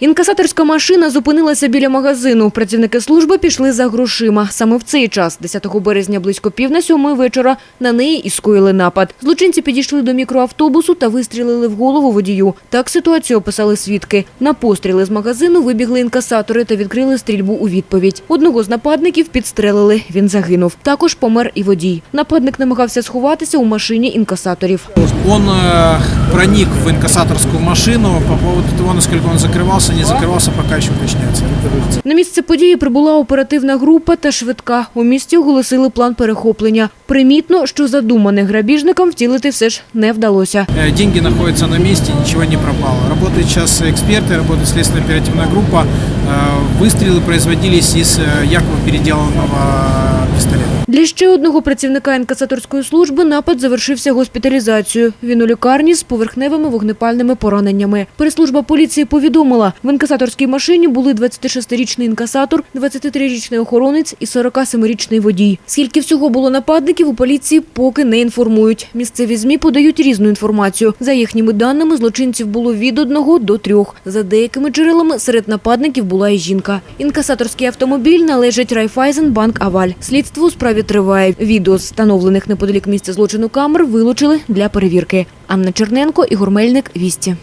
Інкасаторська машина зупинилася біля магазину. Працівники служби пішли за грошима. Саме в цей час, 10 березня, близько пів на сьомої вечора, на неї і скоїли напад. Злочинці підійшли до мікроавтобусу та вистрілили в голову водію. Так ситуацію описали свідки. На постріли з магазину вибігли інкасатори та відкрили стрільбу у відповідь. Одного з нападників підстрелили. Він загинув. Також помер і водій. Нападник намагався сховатися у машині інкасаторів. Он э, проник в инкассаторскую машину по поводу того, насколько он закрывался, не закрывался, пока еще уточняется. На місце події прибула оперативна група та швидка. У місті оголосили план перехоплення. Примітно, що задумане грабіжникам втілити все ж не вдалося. Э, Деньги находятся на месте, ничего не пропало. Работают сейчас эксперты, работает следственная оперативная группа. Э, Выстрелы производились из э, якобы переделанного пистолета. Для ще одного працівника інкасаторської служби напад завершився госпіталізацією. Він у лікарні з поверхневими вогнепальними пораненнями. Прес-служба поліції повідомила, в інкасаторській машині були 26-річний інкасатор, 23-річний охоронець і 47-річний водій. Скільки всього було нападників, у поліції поки не інформують. Місцеві ЗМІ подають різну інформацію. За їхніми даними, злочинців було від одного до трьох. За деякими джерелами, серед нападників була і жінка. Інкасаторський автомобіль належить Райфайзенбанк Аваль. Слідство у справі триває. Відео з встановлених неподалік місця злочину камер вилучили для перевірки. Анна Черненко, Ігор Мельник, Вісті.